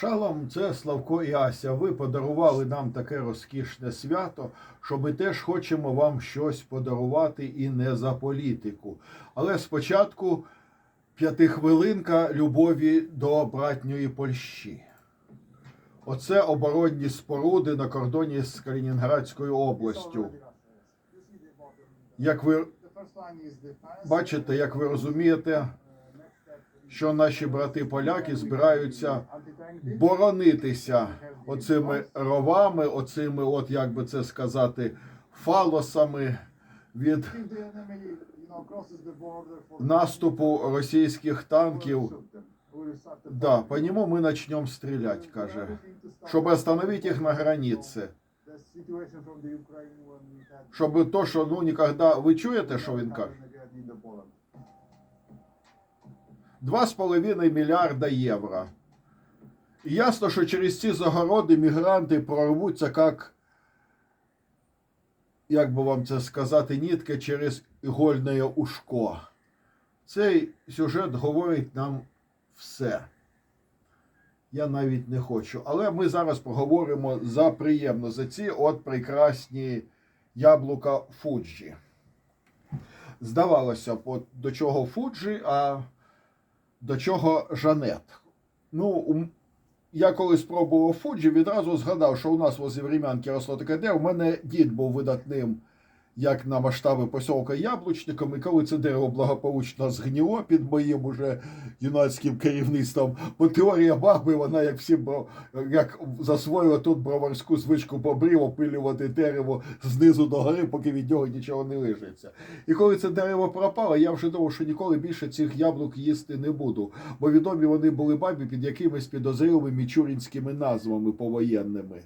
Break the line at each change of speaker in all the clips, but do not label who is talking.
Шалом, це Славко і Ася. Ви подарували нам таке розкішне свято, що ми теж хочемо вам щось подарувати і не за політику. Але спочатку п'ятихвилинка любові до братньої Польщі. Оце оборонні споруди на кордоні з Калінінградською областю. Як ви бачите, як ви розумієте, що наші брати поляки збираються боронитися оцими ровами, оцими, от як би це сказати, фалосами від наступу російських танків. Да, по нему мы начнем стрелять, каже, чтобы остановить их на границе. Щоб то, що ну ніколи, ви чуєте, що він каже? Два з половиною мільярда євро. І ясно, що через ці загороди мігранти прорвуться як, як би вам це сказати, нітки через ігольне ушко. Цей сюжет говорить нам все. Я навіть не хочу. Але ми зараз поговоримо за приємно за ці от прекрасні яблука Фуджі. Здавалося от до чого Фуджі, а до чого Жанет. Ну, я коли спробував Фуджі, відразу згадав, що у нас возле Врем'янки росло таке де. У мене дід був видатним, як на масштаби посілка яблучником, і коли це дерево благополучно згніло під моїм уже юнацьким керівництвом, бо теорія баби, вона як всі бро- як засвоїла тут броварську звичку бобрів опилювати дерево знизу до гори, поки від нього нічого не лишиться. І коли це дерево пропало, я вже думав, що ніколи більше цих яблук їсти не буду, бо відомі вони були бабі під якимись підозрілими мічурінськими назвами повоєнними.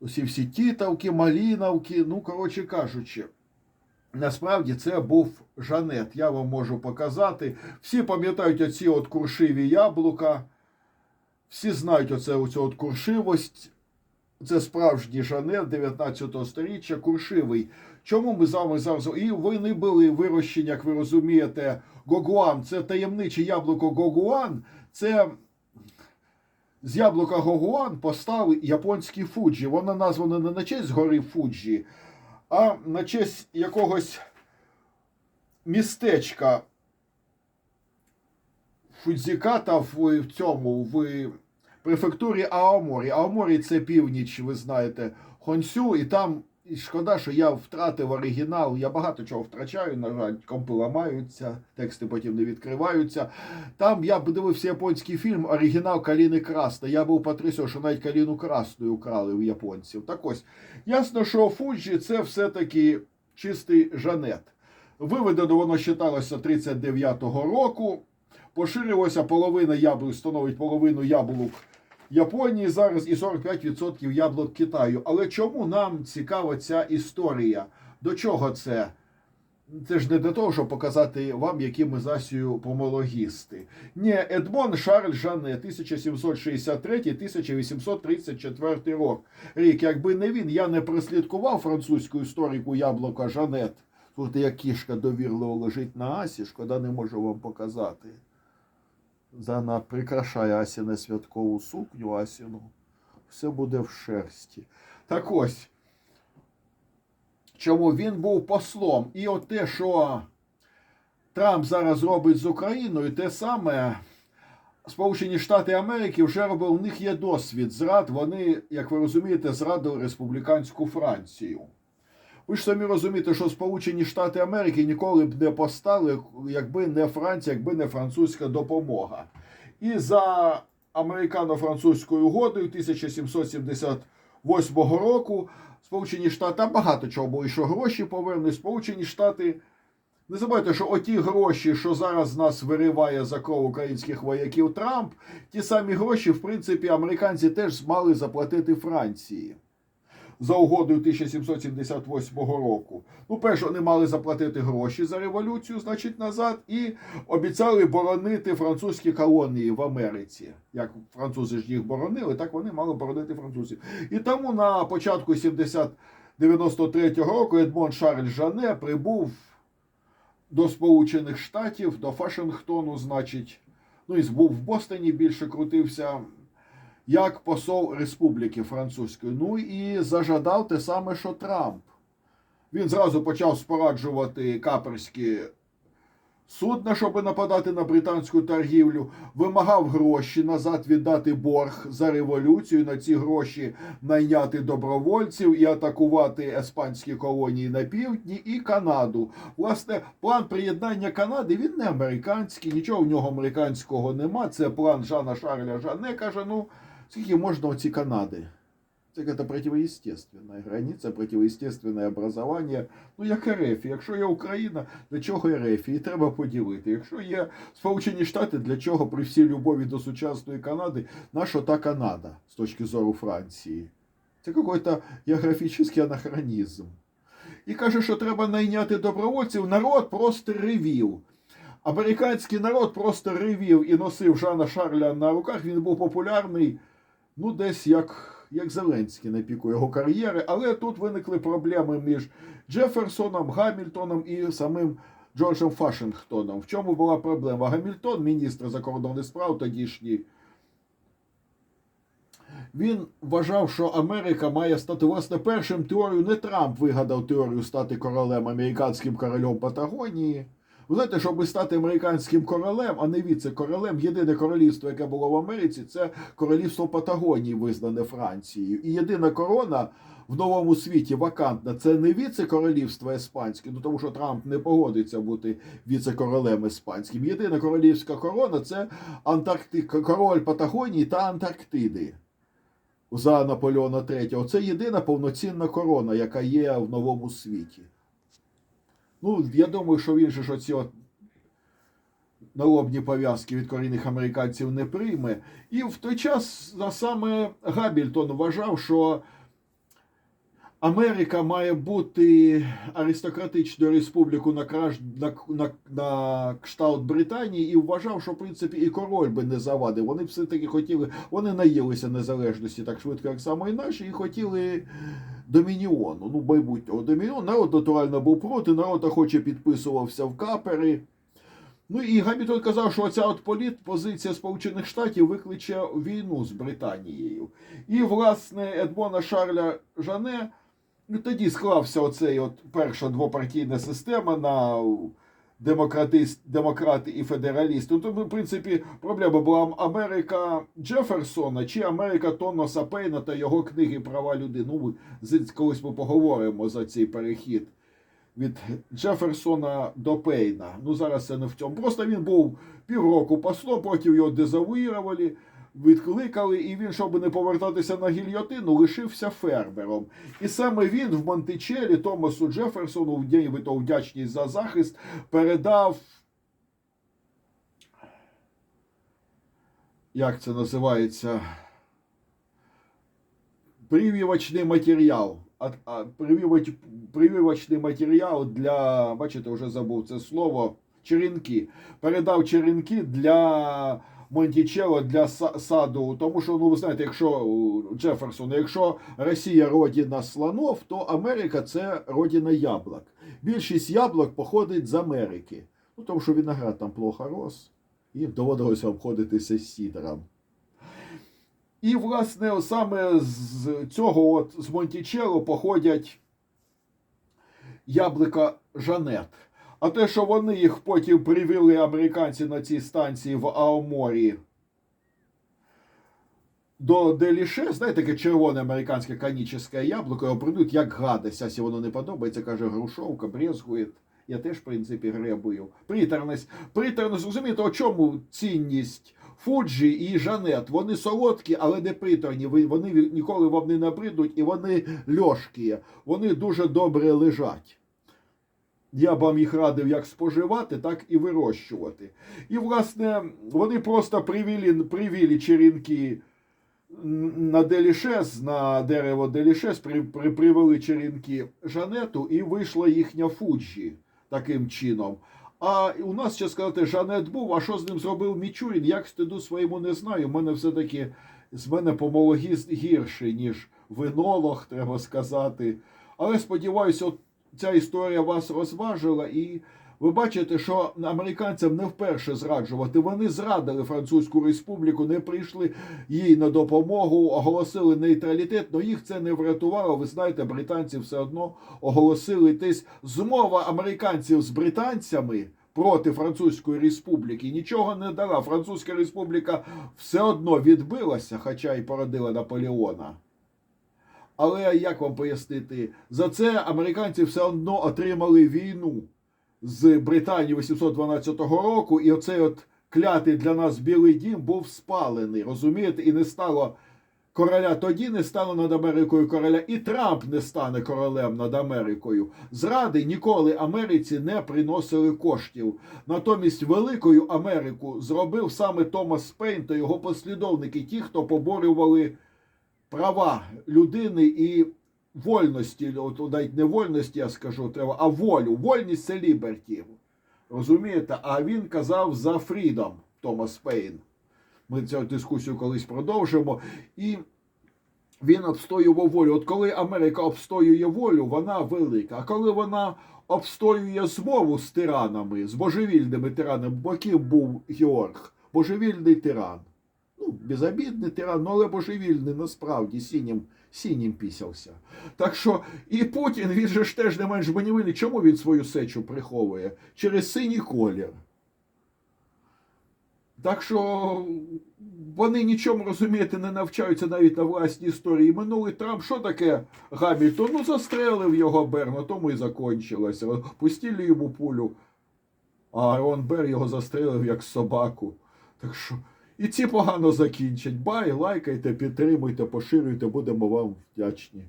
Усі всі тітавки, малінавки, ну, коротше кажучи. Насправді це був Жанет. Я вам можу показати. Всі пам'ятають оці от куршиві яблука. Всі знають оце, оцю от куршивость. Це справжній Жанет 19 століття, куршивий. Чому ми з вами зараз? І вони були вирощені, як ви розумієте, Гогуан. Це таємниче яблуко Гогуан. Це з яблука Гогуан постав японський Фуджі. Воно названо не на честь гори Фуджі, а на честь якогось містечка Фудзіката в, в цьому в префектурі Аоморі. Аоморі це північ, ви знаєте, Хонсю, і там і шкода, що я втратив оригінал. Я багато чого втрачаю, на жаль, компи ламаються, тексти потім не відкриваються. Там я подивився японський фільм Оригінал Каліни Красна. Я був потрясен, що навіть Каліну Красну украли у японців. Так ось, ясно, що Фуджі це все-таки чистий жанет. Виведено воно вважалося 39-го року. Поширилося половина яблук, становить половину яблук Японії зараз і 45% яблук Китаю. Але чому нам цікава ця історія? До чого це? Це ж не для того, щоб показати вам, які ми з Асією помологісти. Ні, Едмон Шарль Жане, 1763-1834 рок. Рік, якби не він, я не прослідкував французьку історику яблука Жанет. Тут як кішка довірливо лежить на Асі, шкода не можу вам показати. Зана прикрашає Асіне святкову сукню Асіну. Все буде в шерсті. Так ось. Чому він був послом? І от те, що Трамп зараз робить з Україною, те саме Сполучені Штати Америки вже робили, у них є досвід зрад. Вони, як ви розумієте, зрадили республіканську Францію. Ви ж самі розумієте, що Сполучені Штати Америки ніколи б не постали, якби не Франція, якби не французька допомога. І за американо-французькою угодою 1778 року Сполучені Штати там багато чого було, і що гроші повернуть. Сполучені Штати. Не забувайте, що оті гроші, що зараз нас вириває за кров українських вояків Трамп, ті самі гроші, в принципі, американці теж мали заплатити Франції за угодою 1778 року. Ну, перше, вони мали заплатити гроші за революцію, значить, назад, і обіцяли боронити французькі колонії в Америці. Як французи ж їх боронили, так вони мали боронити французів. І тому на початку 70 93-го року Едмон Шарль Жане прибув до Сполучених Штатів, до Вашингтону, значить, ну і був в Бостоні більше крутився, як посол Республіки Французької. Ну і зажадав те саме, що Трамп. Він зразу почав спораджувати каперські судна, щоб нападати на британську торгівлю, вимагав гроші назад віддати борг за революцію. На ці гроші найняти добровольців і атакувати іспанські колонії на півдні і Канаду. Власне, план приєднання Канади він не американський, нічого в нього американського нема. Це план Жана Шарля Жане. Каже: ну скільки можна оці Канади? Це это противоестественная границя, противоестественне образування. Ну, як РФ. Якщо є Україна, для чого РФ? Її треба поділити. Якщо є Сполучені Штати, для чого при всій любові до сучасної Канади, наша та Канада з точки зору Франції? Це якийсь географічний анахронізм. І каже, що треба найняти добровольців. Народ просто ревів. Американський народ просто ревів і носив Жана Шарля на руках. Він був популярний, ну, десь як як Зеленський на піку його кар'єри, але тут виникли проблеми між Джеферсоном, Гамільтоном і самим Джорджем Вашингтоном. В чому була проблема? Гамільтон, міністр закордонних справ тодішній, він вважав, що Америка має стати власне першим теорію. Не Трамп вигадав теорію стати королем, американським королем Патагонії. Ви знаєте, щоб стати американським королем, а не віце-королем, єдине королівство, яке було в Америці, це королівство Патагонії, визнане Францією. І єдина корона в новому світі вакантна це не віце-королівство іспанське, ну тому що Трамп не погодиться бути віце-королем іспанським. Єдина королівська корона це Антаркти... король Патагонії та Антарктиди. За Наполеона III. Це єдина повноцінна корона, яка є в новому світі. Ну, я думаю, що він же ж оці от налобні пов'язки від корінних американців не прийме. І в той час саме Габільтон вважав, що Америка має бути аристократичною республікою на, краж... на, на, на кшталт Британії і вважав, що в принципі і король би не завадив. Вони все-таки хотіли, вони наїлися незалежності так швидко, як само і наші, і хотіли домініону. Ну, майбутнього домініону. Народ натурально був проти, народ охоче підписувався в капери. Ну і Гамільтон казав, що ця от політ, позиція Сполучених Штатів викличе війну з Британією. І, власне, Едмона Шарля Жане. Ну, тоді склався оцей от перша двопартійна система на демократи і федералісти. Тут, в принципі, проблема була Америка Джеферсона чи Америка Томаса Пейна та його книги Права людини. Ну, колись ми поговоримо за цей перехід від Джеферсона до Пейна. Ну, зараз це не в цьому. Просто він був півроку послом, потім його дезавуїрували відкликали, і він, щоб не повертатися на гільйотину, лишився фермером. І саме він в Монтичелі Томасу Джеферсону, нібито вдячність за захист, передав. Як це називається? Прививочний матеріал. А, а, прививач, прививочний матеріал для, бачите, вже забув це слово, черенки. Передав черенки для Монтічело для саду, тому що, ну ви знаєте, якщо Джеферсон, якщо Росія родина слонов, то Америка це родина яблук. Більшість яблук походить з Америки. Ну, тому що виноград там плохо рос, їм доводилося обходитися з сідром. І, власне, саме з цього от, з Монтічело походять яблука Жанет. А те, що вони їх потім привели американці на цій станції в Аоморі до Деліше, знаєте, таке червоне американське конічне яблуко, його прийдуть як гадость. Сасі воно не подобається, каже Грушовка, брезгує. Я теж, в принципі, гребую. Приторність. Приторність, розумієте, о чому цінність Фуджі і Жанет? Вони солодкі, але не приторні. Вони ніколи вам не набридуть і вони льошкі. Вони дуже добре лежать. Я б вам їх радив як споживати, так і вирощувати. І, власне, вони просто привілі, привілі черенки на Делішес, на дерево Делішес, при, при, привели черенки Жанету, і вийшла їхня Фуджі таким чином. А у нас ще сказати, Жанет був, а що з ним зробив Мічурін? Як стиду своєму не знаю. У мене все-таки з мене помологіст гірший, ніж винолог, треба сказати. Але сподіваюся, от ця історія вас розважила і Ви бачите, що американцям не вперше зраджувати. Вони зрадили Французьку республіку, не прийшли їй на допомогу, оголосили нейтралітет, але їх це не врятувало. Ви знаєте, британці все одно оголосили тись змова американців з британцями. Проти Французької республіки нічого не дала. Французька республіка все одно відбилася, хоча й породила Наполеона. Але як вам пояснити, за це американці все одно отримали війну з Британії 812 року, і оцей от клятий для нас Білий Дім був спалений, розумієте, і не стало короля тоді, не стало над Америкою короля, і Трамп не стане королем над Америкою. Зради ніколи Америці не приносили коштів. Натомість Великою Америку зробив саме Томас Пейн та його послідовники, ті, хто поборювали права людини і вольності, от навіть не вольності, я скажу, треба, а волю. Вольність це ліберті. Розумієте? А він казав за фрідом Томас Пейн. Ми цю дискусію колись продовжимо. І він обстоював волю. От коли Америка обстоює волю, вона велика. А коли вона обстоює змову з тиранами, з божевільними тиранами, бо ким був Георг? Божевільний тиран. Ну, безобідний тиран, ну, але божевільний насправді синім, синім пісявся. Так що і Путін, він же ж теж не менш бонівильний. Чому він свою сечу приховує? Через синій колір. Так що вони нічому розумієте не навчаються навіть на власній історії. Минулий Трамп, що таке Гамільтон? Ну, застрелив його Бер, на тому і закончилося. Пустили йому пулю, а Рон Бер його застрелив як собаку. Так що і ці погано закінчать. Бай, лайкайте, підтримуйте, поширюйте, будемо вам вдячні.